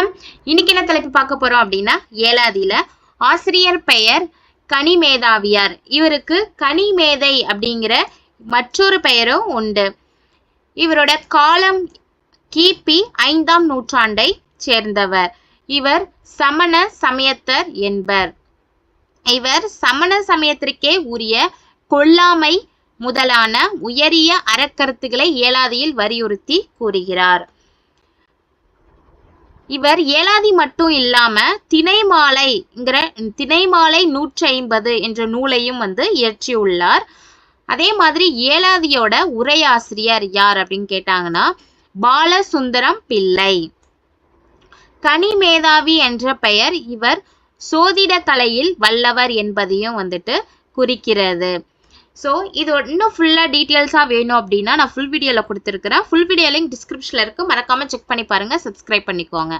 வணக்கம். இன்னைக்கு என்ன தலைப்பு பார்க்க போறோம் அப்படின்னா ஏழாதியில ஆசிரியர் பெயர் கனிமேதாவியார் இவருக்கு கனிமேதை அப்படிங்கிற மற்றொரு பெயரும் உண்டு. இவரோட காலம் கிபி ஐந்தாம் நூற்றாண்டை சேர்ந்தவர். இவர் சமண சமயத்தர் என்பர். இவர் சமண சமயத்திற்கே உரிய கொல்லாமை முதலான உயரிய அறக்கருத்துக்களை ஏலாதியில் வலியுறுத்தி கூறுகிறார். இவர் ஏலாதி மட்டும் இல்லாம திணைமாலைங்கிற திணைமாலை நூற்றி ஐம்பது என்ற நூலையும் வந்து இயற்றியுள்ளார். அதே மாதிரி ஏலாதியோட உரையாசிரியர் யார் அப்படின்னு கேட்டாங்கன்னா பாலசுந்தரம் பிள்ளை. கனிமேதாவி என்ற பெயர் இவர் சோதிட கலையில் வல்லவர் என்பதையும் வந்துட்டு குறிக்கிறது. ஸோ இது இன்னும் ஃபுல்லாக டீட்டெயில்ஸாக வேணும் அப்படின்னா நான் ஃபுல் வீடியோவில் கொடுத்துருக்குறேன். ஃபுல் வீடியோ லிங்க் டிஸ்கிரிப்ஷனில் இருக்குது மறக்காமல் செக் பண்ணி பாருங்கள் சப்ஸ்கிரைப் பண்ணிக்கோங்க.